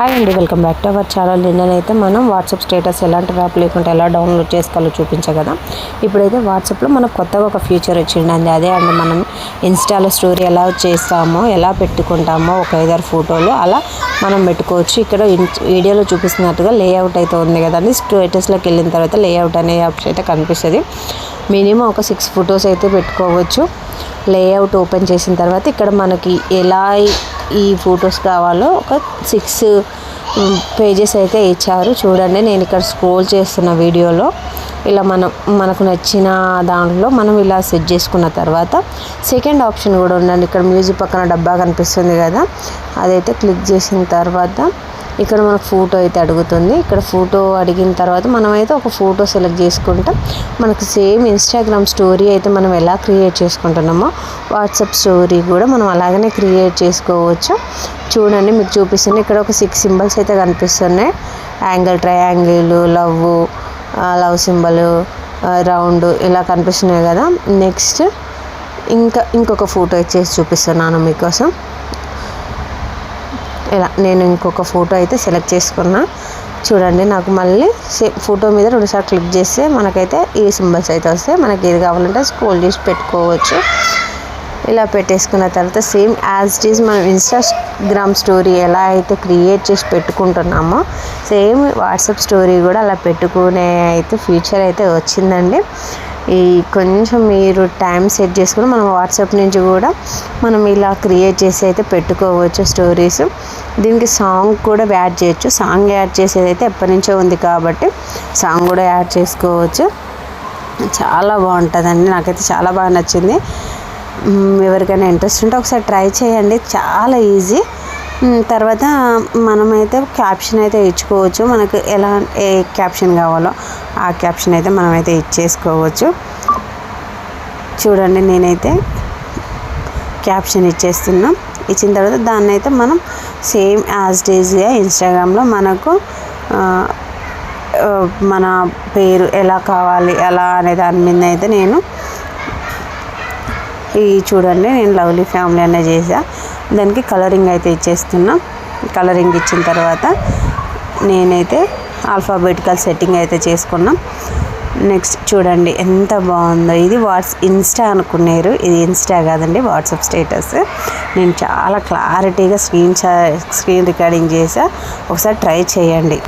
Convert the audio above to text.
Hi అండి welcome back to our channel. నిన్ననైతే మనం WhatsApp status ఎలాంటి యాప్ లేకుండా ఎలా డౌన్లోడ్ చేసుకోవాలో చూపించా కదా. ఇప్పుడైతే వాట్సాప్లో మనకు కొత్తగా ఒక ఫీచర్ వచ్చిందండి. అదే అండి మనం ఇన్స్టాలో స్టోరీ ఎలా చేస్తామో ఎలా పెట్టుకుంటామో ఒక ఐదారు ఫోటోలు అలా మనం పెట్టుకోవచ్చు. ఇక్కడ వీడియోలో చూపిస్తున్నట్టుగా లేఅవుట్ అయితే ఉంది కదండి. స్టేటస్లోకి వెళ్ళిన తర్వాత లేఅవుట్ అనే ఆప్షన్ అయితే కనిపిస్తుంది. మినిమం ఒక సిక్స్ ఫొటోస్ అయితే పెట్టుకోవచ్చు. లేఅవుట్ ఓపెన్ చేసిన తర్వాత ఇక్కడ మనకి ఎలా ఈ ఫొటోస్ కావాలో ఒక సిక్స్ పేజెస్ అయితే ఇచ్చారు. చూడండి నేను ఇక్కడ స్క్రోల్ చేస్తున్న వీడియోలో ఇలా మనం మనకు నచ్చిన దాంట్లో మనం ఇలా సెట్ చేసుకున్న తర్వాత సెకండ్ ఆప్షన్ కూడా ఉండండి. ఇక్కడ మ్యూజిక్ పక్కన డబ్బా కనిపిస్తుంది కదా అదైతే క్లిక్ చేసిన తర్వాత ఇక్కడ మనకు ఫోటో అయితే అడుగుతుంది. ఇక్కడ ఫోటో అడిగిన తర్వాత మనమైతే ఒక ఫోటో సెలెక్ట్ చేసుకుంటాం. మనకు సేమ్ ఇన్స్టాగ్రామ్ స్టోరీ అయితే మనం ఎలా క్రియేట్ చేసుకుంటున్నామో వాట్సాప్ స్టోరీ కూడా మనం అలాగనే క్రియేట్ చేసుకోవచ్చు. చూడండి మీకు చూపిస్తుంది ఇక్కడ ఒక సిక్స్ సింబల్స్ అయితే కనిపిస్తున్నాయి. Angle triangle love love symbol round ఇలా కనిపిస్తున్నాయి కదా. నెక్స్ట్ ఇంకా ఇంకొక ఫోటో ఇచ్చేసి చూపిస్తున్నాను మీకోసం. ఇలా నేను ఇంకొక ఫోటో అయితే సెలెక్ట్ చేసుకున్నా. చూడండి నాకు మళ్ళీ సేమ్ ఫోటో మీద రెండుసార్లు క్లిక్ చేస్తే మనకైతే ఈ సింబల్స్ అయితే వస్తాయి. మనకి ఏది కావాలంటే స్క్రోల్ చేసి పెట్టుకోవచ్చు. ఇలా పెట్టేసుకున్న తర్వాత సేమ్ యాజ్ ఇట్ ఈజ్ మనం ఇన్స్టాగ్రామ్ స్టోరీ ఎలా అయితే క్రియేట్ చేసి పెట్టుకుంటున్నామో సేమ్ వాట్సాప్ స్టోరీ కూడా అలా పెట్టుకునే అయితే ఫీచర్ అయితే వచ్చిందండి. ఈ కొంచెం మీరు టైం సెట్ చేసుకుని మనం వాట్సాప్ నుంచి కూడా మనం ఇలా క్రియేట్ చేసి అయితే పెట్టుకోవచ్చు స్టోరీస్ దీనికి సాంగ్ కూడా యాడ్ చేయొచ్చు. సాంగ్ యాడ్ చేసేది అయితే ఎప్పటి నుంచో ఉంది కాబట్టి సాంగ్ కూడా యాడ్ చేసుకోవచ్చు. చాలా బాగుంటుందండి. నాకైతే చాలా బాగా నచ్చింది. ఎవరికైనా ఇంట్రెస్ట్ ఉంటే ఒకసారి ట్రై చేయండి. చాలా ఈజీ. తర్వాత మనమైతే క్యాప్షన్ అయితే ఇచ్చుకోవచ్చు. మనకు ఎలా ఏ క్యాప్షన్ కావాలో ఆ క్యాప్షన్ అయితే మనమైతే ఇచ్చేసుకోవచ్చు. చూడండి నేనైతే క్యాప్షన్ ఇచ్చేస్తున్నాం. ఇచ్చిన తర్వాత దాన్ని అయితే మనం సేమ్ యాజ్ డేజ్గా ఇన్స్టాగ్రామ్లో మనకు మన పేరు ఎలా కావాలి ఎలా అనే దాని మీద అయితే నేను ఇవి చూడండి నేను లవ్లీ ఫ్యామిలీ అనే చేసా దానికి కలరింగ్ అయితే ఇచ్చేస్తున్నా. కలరింగ్ ఇచ్చిన తర్వాత నేనైతే ఆల్ఫాబెటికల్ సెట్టింగ్ అయితే చేసుకున్నాం. నెక్స్ట్ చూడండి ఎంత బాగుందో. ఇది వాట్స్ ఇన్స్టా అనుకున్నారు. ఇది ఇన్స్టా కాదండి వాట్సాప్ స్టేటస్. నేను చాలా క్లారిటీగా స్క్రీన్ స్క్రీన్ రికార్డింగ్ చేసా ఒకసారి ట్రై చేయండి.